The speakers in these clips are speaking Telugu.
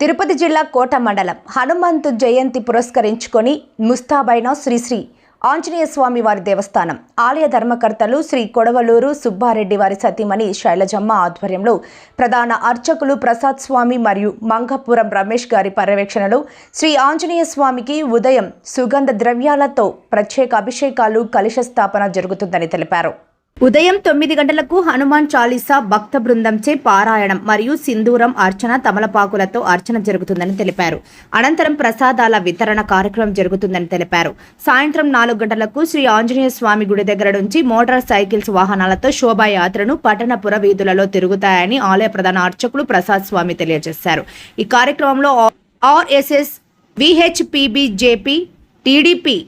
తిరుపతి జిల్లా కోట మండలం హనుమంతు జయంతి పురస్కరించుకొని ముస్తాబైన శ్రీశ్రీ ఆంజనేయ స్వామి వారి దేవస్థానం. ఆలయ ధర్మకర్తలు శ్రీ కొడవలూరు సుబ్బారెడ్డి వారి సతీమణి శైలజమ్మ ఆధ్వర్యంలో ప్రధాన అర్చకులు ప్రసాద్ స్వామి మరియు మంగపురం రమేష్ గారి పర్యవేక్షణలో శ్రీ ఆంజనేయ స్వామికి ఉదయం సుగంధ ద్రవ్యాలతో ప్రత్యేక అభిషేకాలు కలుష స్థాపన జరుగుతుందని తెలిపారు. ఉదయం తొమ్మిది గంటలకు హనుమాన్ చాలీసా భక్త బృందంచే పారాయణం మరియు సింధూరం అర్చన తమలపాకులతో అర్చన జరుగుతుందని తెలిపారు. అనంతరం ప్రసాదాల వితరణ కార్యక్రమం జరుగుతుందని తెలిపారు. సాయంత్రం నాలుగు గంటలకు శ్రీ ఆంజనేయ స్వామి గుడి దగ్గర నుంచి మోటార్ సైకిల్స్ వాహనాలతో శోభాయాత్రను పట్టణపుర వీధులలో తిరుగుతాయని ఆలయ ప్రధాన అర్చకులు ప్రసాద్ స్వామి తెలియజేశారు. ఈ కార్యక్రమంలో ఆర్ఎస్ఎస్ విహెచ్పిబిజేపీ టీడీపీ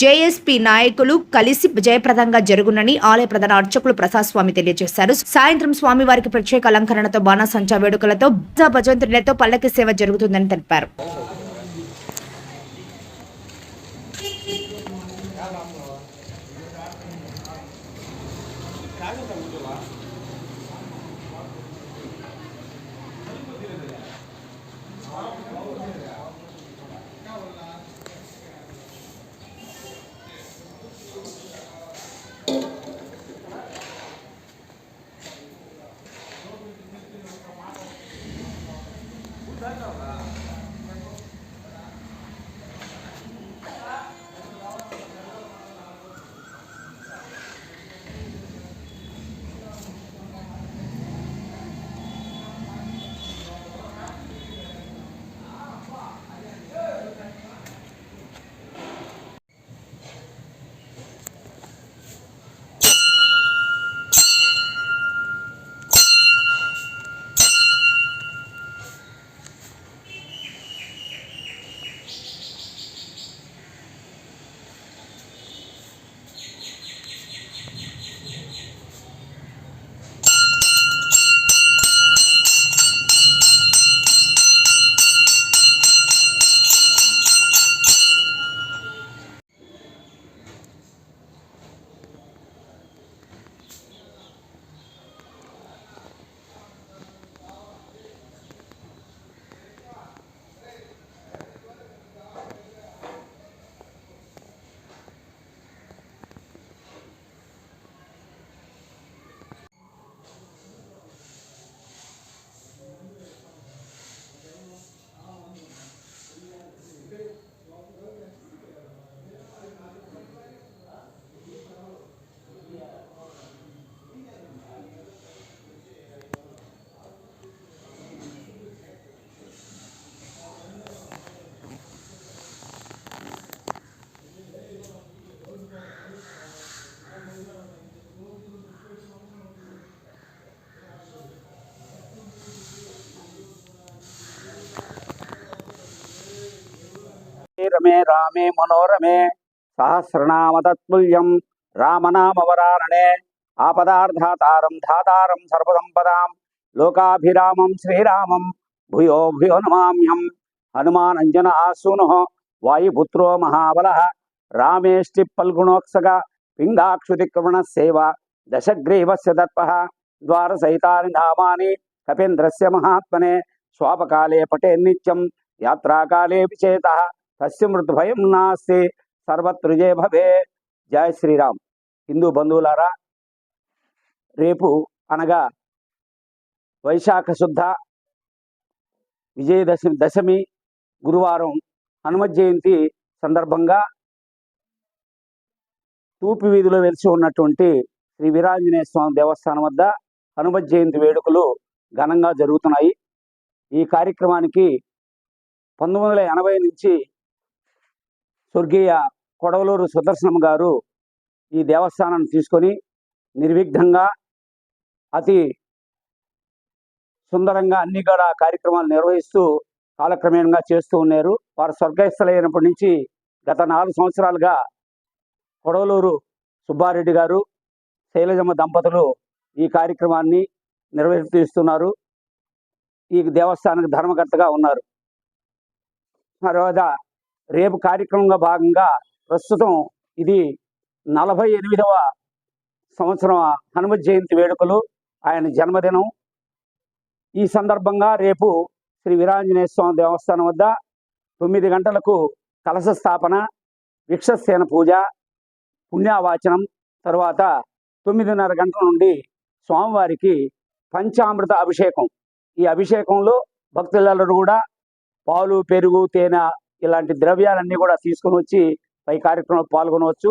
జేఎస్పీ నాయకులు కలిసి జయప్రదంగా జరుగునని ఆలయ ప్రధాన అర్చకులు ప్రసాద్ స్వామి తెలియజేశారు. సాయంత్రం స్వామివారికి ప్రత్యేక అలంకరణతో బాణసంచా వేడుకలతో భజ భజంత్రులతో పల్లకి సేవ జరుగుతుందని తెలిపారు. Eduardo. రమే రామే మనోరమే. సహస్రనామ తత్తుల్యం రామనామవరారణే ఆపదార్థాతారం ధాతారం సర్వసంపదాం లోకాభిరామం శ్రీరామం భూయో భూయో నమామ్యం హనుమానంజన ఆసూను వాయుపుత్రో మహాబల. రామేష్టి పల్గుణోత్సగ పింగాక్షుతిక్రమణ సేవ దశగ్రీవస్య తత్ప ద్వారసహితాని ధామాని కపీంద్రస్య మహాత్మనే. స్వాపకాలే పటే నిత్యం. యాత్రాకాలే విచేత. తస్య మృత్భయం నాస్తి సర్వత్రుజే భవే జయ శ్రీరామ్. హిందూ బంధువులారా రేపు అనగా వైశాఖ శుద్ధ విజయదశమి దశమి గురువారం హనుమత్ జయంతి సందర్భంగా తూపి వీధిలో వెలిసి ఉన్నటువంటి శ్రీ వీరాంజనేయ స్వామి దేవస్థానం వద్ద హనుమత్ జయంతి వేడుకలు ఘనంగా జరుగుతున్నాయి. ఈ కార్యక్రమానికి పంతొమ్మిది వందల ఎనభై నుంచి స్వర్గీయ కొడవలూరు సుదర్శనం గారు ఈ దేవస్థానాన్ని తీసుకొని నిర్విఘ్నంగా అతి సుందరంగా అన్ని కూడా కార్యక్రమాలు నిర్వహిస్తూ కాలక్రమేణంగా చేస్తూ ఉన్నారు. వారు స్వర్గస్థలైనప్పటి నుంచి గత నాలుగు సంవత్సరాలుగా కొడవలూరు సుబ్బారెడ్డి గారు శైలజమ్మ దంపతులు ఈ కార్యక్రమాన్ని నిర్వహిస్తున్నారు ఈ దేవస్థానానికి ధర్మకర్తగా ఉన్నారు. తర్వాత రేపు కార్యక్రమంగా భాగంగా ప్రస్తుతం ఇది నలభై ఎనిమిదవ సంవత్సరం హనుమత్ జయంతి వేడుకలు ఆయన జన్మదినం. ఈ సందర్భంగా రేపు శ్రీ వీరాంజనేయ స్వామి దేవస్థానం వద్ద తొమ్మిది గంటలకు కలశ స్థాపన విక్షసేన పూజ పుణ్యావాచనం తర్వాత తొమ్మిదిన్నర గంటల నుండి స్వామివారికి పంచామృత అభిషేకం. ఈ అభిషేకంలో భక్తులందరూ కూడా పాలు పెరుగు తేనె ఇలాంటి ద్రవ్యాలన్నీ కూడా తీసుకొని వచ్చి పై కార్యక్రమంలో పాల్గొనవచ్చు.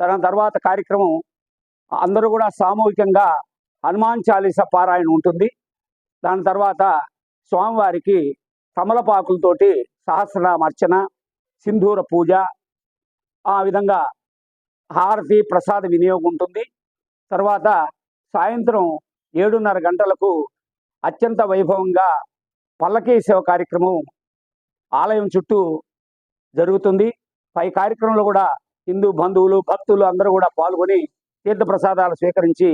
దాని తర్వాత కార్యక్రమం అందరూ కూడా సామూహికంగా హనుమాన్ చాలీస పారాయణ ఉంటుంది. దాని తర్వాత స్వామివారికి కమలపాకులతోటి సహస్రనామ అర్చన సింధూర పూజ ఆ విధంగా హారతి ప్రసాద వినియోగం ఉంటుంది. తర్వాత సాయంత్రం ఏడున్నర గంటలకు అత్యంత వైభవంగా పల్లకీ సేవ కార్యక్రమం ఆలయం చుట్టూ జరుగుతుంది. పై కార్యక్రమంలో కూడా హిందూ బంధువులు భక్తులు అందరూ కూడా పాల్గొని తీర్థప్రసాదాలు స్వీకరించి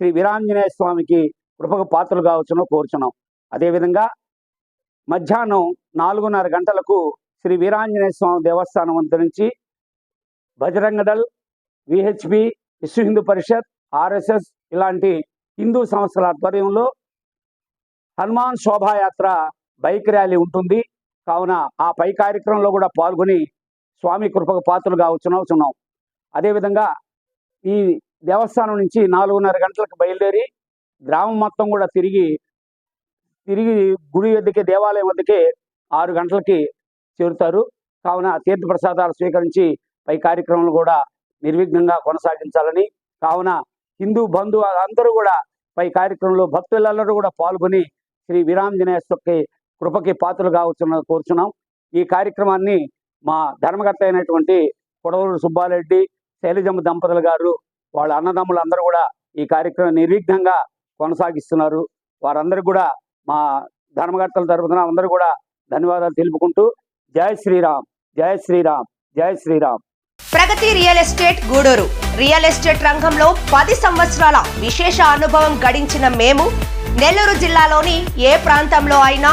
శ్రీ వీరాంజనేయ స్వామికి కృపకు పాత్రలు కావచ్చునో కోరుచున్నాం. అదేవిధంగా మధ్యాహ్నం నాలుగున్నర గంటలకు శ్రీ వీరాంజనేయ స్వామి దేవస్థానం వద్ద నుంచి బజరంగదళ్ విహెచ్పి విశ్వ హిందూ పరిషత్ ఆర్ఎస్ఎస్ ఇలాంటి హిందూ సంస్థల ఆధ్వర్యంలో హనుమాన్ శోభాయాత్ర బైక్ ర్యాలీ ఉంటుంది. కావున ఆ పై కార్యక్రమంలో కూడా పాల్గొని స్వామి కృపకు పాత్రలుగా అదే అదేవిధంగా ఈ దేవస్థానం నుంచి నాలుగున్నర గంటలకు బయలుదేరి గ్రామం మొత్తం కూడా తిరిగి తిరిగి గుడి వద్దకే దేవాలయం వద్దకే ఆరు గంటలకి చేరుతారు. కావున తీర్థప్రసాదాలు స్వీకరించి పై కార్యక్రమాలు కూడా నిర్విఘ్నంగా కొనసాగించాలని కావున హిందూ బంధువు అందరూ కూడా పై కార్యక్రమంలో భక్తులందరూ కూడా పాల్గొని శ్రీ వీరాంజనేయ స్వామి కృపకి పాత్రలు కావచ్చున్న కోరుచున్నాం. ఈ కార్యక్రమాన్ని మా ధర్మకర్త అయినటువంటి కొడవలూరు సుబ్బారెడ్డి శైలజమ్మ దంపతులు గారు వాళ్ళ అన్నదమ్ములు అందరూ కూడా ఈ కార్యక్రమం నిర్విఘ్నంగా కొనసాగిస్తున్నారు. వారందరూ కూడా మా ధర్మకర్తల తరపున అందరూ కూడా ధన్యవాదాలు తెలుపుకుంటూ జై శ్రీరామ్ జయ శ్రీరామ్ జై Sriram. Pragati real estate Gudur. Real estate రంగంలో పది సంవత్సరాల విశేష అనుభవం గడించిన మేము నెల్లూరు జిల్లాలోని ఏ ప్రాంతంలో అయినా